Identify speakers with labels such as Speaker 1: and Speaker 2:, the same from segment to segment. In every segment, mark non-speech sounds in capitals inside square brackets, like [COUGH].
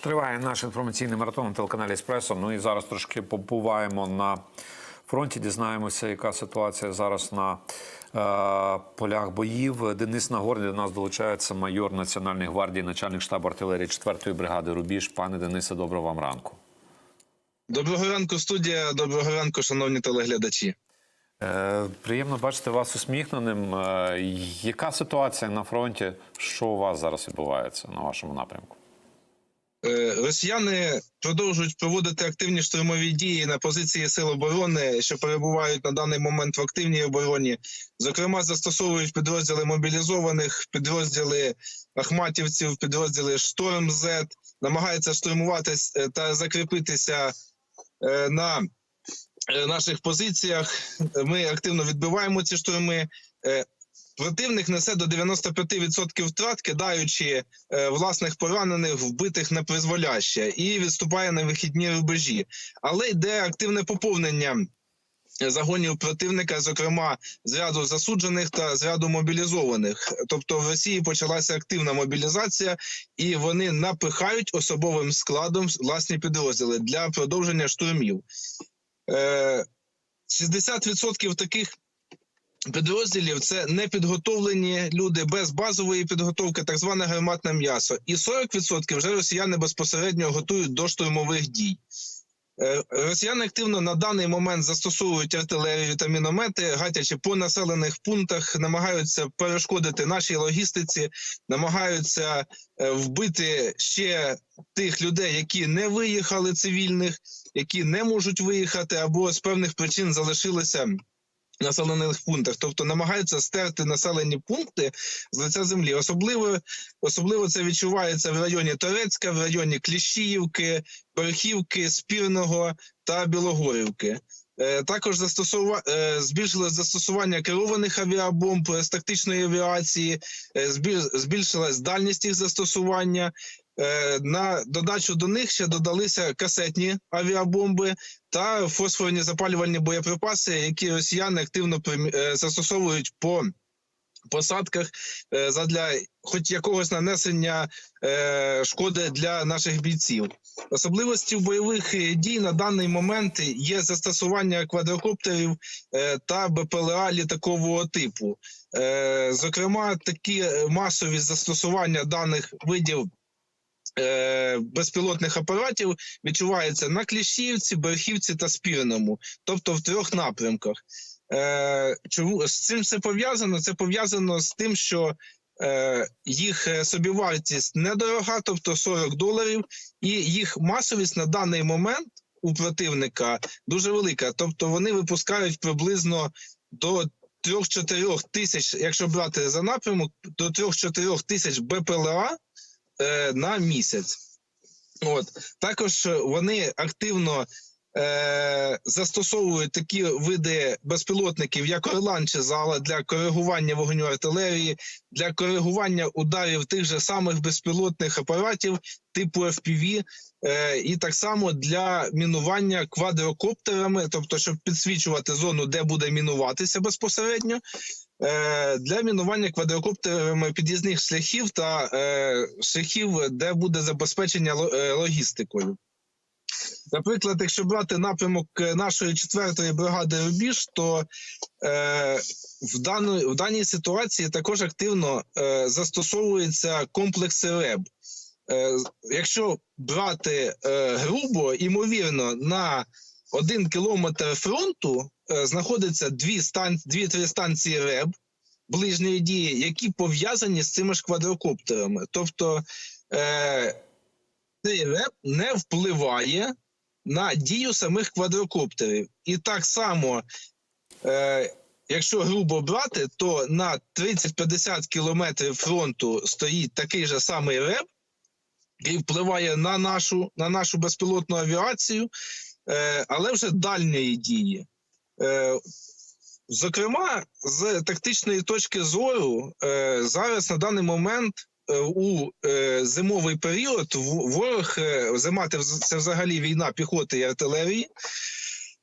Speaker 1: Тож триває наш інформаційний маратон на телеканалі Еспресо. Ну і зараз трошки побуваємо на фронті. Дізнаємося, яка ситуація зараз на е, полях боїв. Денис Нагорний до нас долучається майор Національної гвардії, начальник штабу артилерії 4-ї бригади Рубіж. Пане Денисе, доброго вам ранку.
Speaker 2: Доброго ранку, студія. Доброго ранку, шановні телеглядачі.
Speaker 1: Е, приємно бачити вас усміхненим. Е, яка ситуація на фронті? Що у вас зараз відбувається на вашому напрямку?
Speaker 2: Росіяни продовжують проводити активні штурмові дії на позиції сил оборони, що перебувають на даний момент в активній обороні. Зокрема, застосовують підрозділи мобілізованих, підрозділи ахматівців, підрозділи Шторм З, намагаються штурмувати е, та закріпитися е, на е, наших позиціях. Ми активно відбиваємо ці штурми. Е, Противник несе до 95% втрат, кидаючи е, власних поранених, вбитих на призволяще, і відступає на вихідні рубежі. Але йде активне поповнення загонів противника, зокрема з ряду засуджених та з ряду мобілізованих. Тобто в Росії почалася активна мобілізація, і вони напихають особовим складом власні підрозділи для продовження штурмів. Е, 60% таких підрозділів це непідготовлені люди без базової підготовки, так зване гарматне м'ясо, і 40% вже росіяни безпосередньо готують до штурмових дій. Е, Росіяни активно на даний момент застосовують артилерію та міномети, гатячи по населених пунктах, намагаються перешкодити нашій логістиці, намагаються е, вбити ще тих людей, які не виїхали цивільних, які не можуть виїхати, або з певних причин залишилися населених пунктах, тобто намагаються стерти населені пункти з лиця землі. Особливо особливо це відчувається в районі Торецька, в районі Кліщіївки, Перхівки, Спірного та Білогорівки. Е, Також застосува... е, збільшилось застосування керованих авіабомб з тактичної авіації, е, збільшилась дальність їх застосування. Е, На додачу до них ще додалися касетні авіабомби та фосфорні запалювальні боєприпаси, які росіяни активно е, застосовують по посадках е, задля хоч якогось нанесення шкоди для наших бійців. Особливостю бойових дій на даний момент є застосування квадрокоптерів та БПЛА літакового типу. Зокрема, такі масові застосування даних видів. Е, Безпілотних апаратів відчувається на Кліщівці, Берхівці та Спірному, тобто в трьох напрямках. Е, чому з цим це пов'язано? Це пов'язано з тим, що е, їх собівартість недорога, тобто 40 доларів, і їх масовість на даний момент у противника дуже велика. Тобто вони випускають приблизно до 3-4 тисяч, якщо брати за напрямок, до 3-4 тисяч БПЛА на місяць. От також вони активно е, застосовують такі види безпілотників, як орланча Зала, для коригування вогню артилерії, для коригування ударів тих же самих безпілотних апаратів типу FPV, е, і так само для мінування квадрокоптерами, тобто щоб підсвічувати зону, де буде мінуватися безпосередньо. Е, Для мінування квадрокоптерами під'їзних шляхів та е, шляхів, де буде забезпечення е, логістикою. Наприклад, якщо брати напрямок нашої четвертої бригади Рубіж, то е, в, даної, в даній ситуації також активно е, застосовуються комплекси РЕБ. Е, якщо брати е, грубо, ймовірно, на один кілометр фронту е, знаходиться дві стан, дві-три станції РЕБ ближньої дії, які пов'язані з цими ж квадрокоптерами. Тобто е, цей РЕБ не впливає на дію самих квадрокоптерів. І так само, е, якщо грубо брати, то на 30-50 кілометрів фронту стоїть такий же самий РЕБ, який впливає на нашу, на нашу безпілотну авіацію, але вже дальньої дії. Е, Зокрема, з тактичної точки зору, е, зараз на даний момент е, у е, зимовий період ворог е, зима це взагалі війна піхоти і артилерії.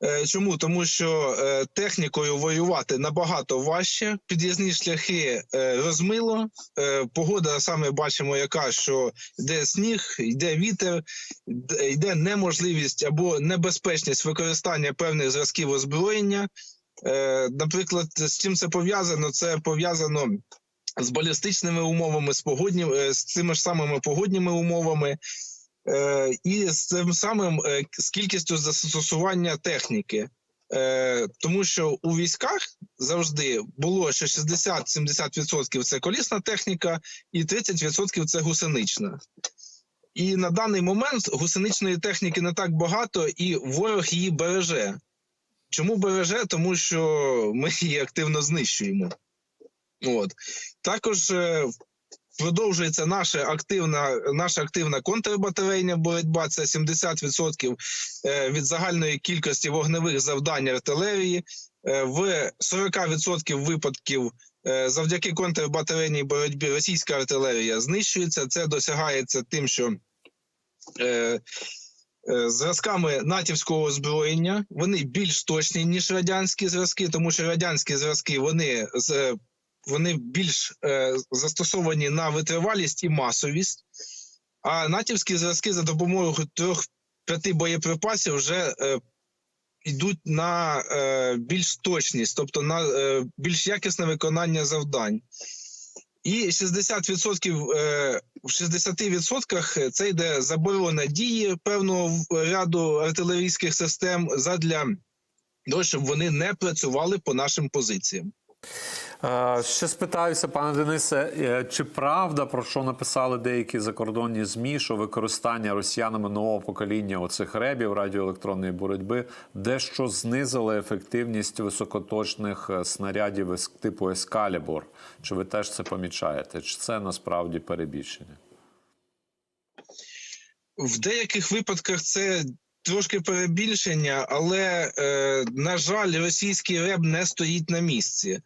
Speaker 2: Е, Чому? Тому що е, технікою воювати набагато важче. Під'їзні шляхи е, розмило. Погода саме бачимо, яка що йде сніг, йде вітер, йде неможливість або небезпечність використання певних зразків озброєння. Наприклад, з чим це пов'язано? Це пов'язано з балістичними умовами, з погодні, з цими ж самими погодніми умовами. Е, і з цим самим е, з кількістю застосування техніки. Е, тому що у військах завжди було що 60-70% це колісна техніка, і 30% це гусенична. І на даний момент гусеничної техніки не так багато, і ворог її береже. Чому береже? Тому що ми її активно знищуємо. От. Також продовжується наша активна, наша активна контрбатарейна боротьба. Це 70% е, від загальної кількості вогневих завдань артилерії. Е, В 40% випадків е, завдяки контрбатарейній боротьбі російська артилерія знищується. Це досягається тим, що зразками натівського озброєння вони більш точні ніж радянські зразки, тому що радянські зразки вони з вони більш е, застосовані на витривалість і масовість, а натівські зразки за допомогою трьох-п'яти боєприпасів вже е, йдуть на е, більш точність, тобто на більш якісне виконання завдань. І 60%, е, в 60% це йде заборона дії певного ряду артилерійських систем задля того, щоб вони не працювали по нашим позиціям.
Speaker 1: Е, Ще спитаюся, пане Денисе, е, чи правда про що написали деякі закордонні змі, що використання росіянами нового покоління оцих ребів радіоелектронної боротьби дещо знизило ефективність високоточних е, снарядів типу Ескалібур? Чи ви теж це помічаєте? Чи це насправді перебільшення?
Speaker 2: В деяких випадках це трошки перебільшення, але, е, на жаль, російський реп не стоїть на місці.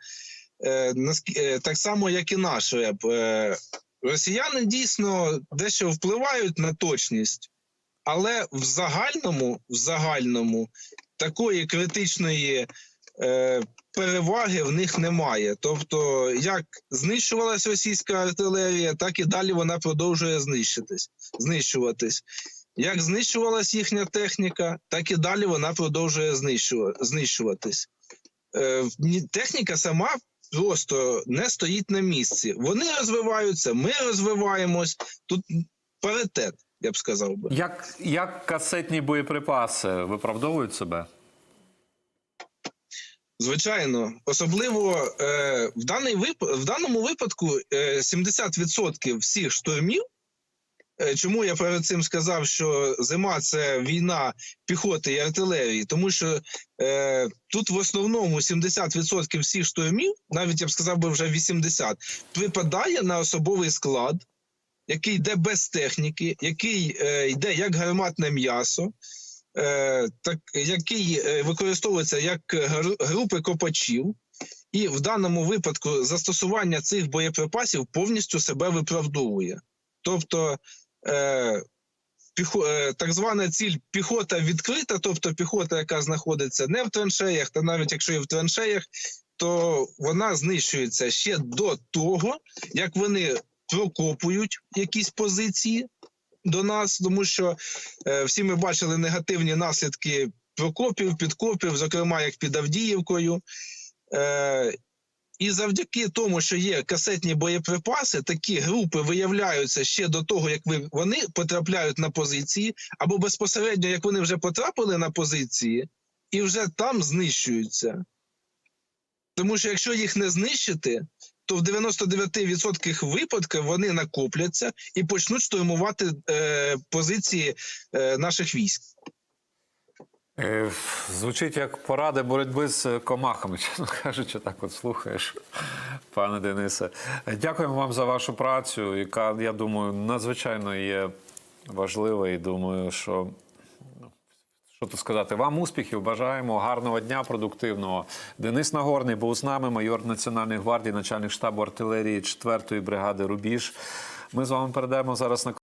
Speaker 2: Е, е, так само, як і наш реп. Е, росіяни дійсно дещо впливають на точність, але в загальному, в загальному такої критичної переваги в них немає. Тобто, як знищувалась російська артилерія, так і далі вона продовжує знищитись, знищуватись. Як знищувалась їхня техніка, так і далі вона продовжує знищуватись. Техніка сама просто не стоїть на місці. Вони розвиваються, ми розвиваємось. Тут паритет, я б сказав би.
Speaker 1: Як, як касетні боєприпаси виправдовують себе?
Speaker 2: Звичайно, особливо е, в, даний вип... в даному випадку е, 70% всіх штурмів. Е, чому я перед цим сказав, що зима це війна піхоти і артилерії? Тому що е, тут в основному 70% всіх штурмів, навіть я б сказав би вже 80%, припадає на особовий склад, який йде без техніки, який е, йде як гарматне м'ясо е, так, який е, використовується як гр- групи копачів, і в даному випадку застосування цих боєприпасів повністю себе виправдовує. Тобто, е, піхо, е, так звана ціль піхота відкрита, тобто піхота, яка знаходиться не в траншеях, та навіть якщо і в траншеях, то вона знищується ще до того, як вони прокопують якісь позиції до нас, тому що е, всі ми бачили негативні наслідки прокопів, підкопів, зокрема як під Авдіївкою. Е, і завдяки тому, що є касетні боєприпаси, такі групи виявляються ще до того, як вони потрапляють на позиції, або безпосередньо як вони вже потрапили на позиції, і вже там знищуються. Тому що якщо їх не знищити, то в 99% випадків вони накопляться і почнуть штурмувати е, позиції е, наших військ.
Speaker 1: Е, Звучить як поради боротьби з комахами, [LAUGHS] чесно кажучи, так от слухаєш, пане Денисе. Дякуємо вам за вашу працю, яка, я думаю, надзвичайно є важлива. І думаю, що ну, що тут сказати, вам успіхів, бажаємо гарного дня, продуктивного. Денис Нагорний був з нами, майор Національної гвардії, начальник штабу артилерії 4-ї бригади Рубіж. Ми з вами передаємо зараз на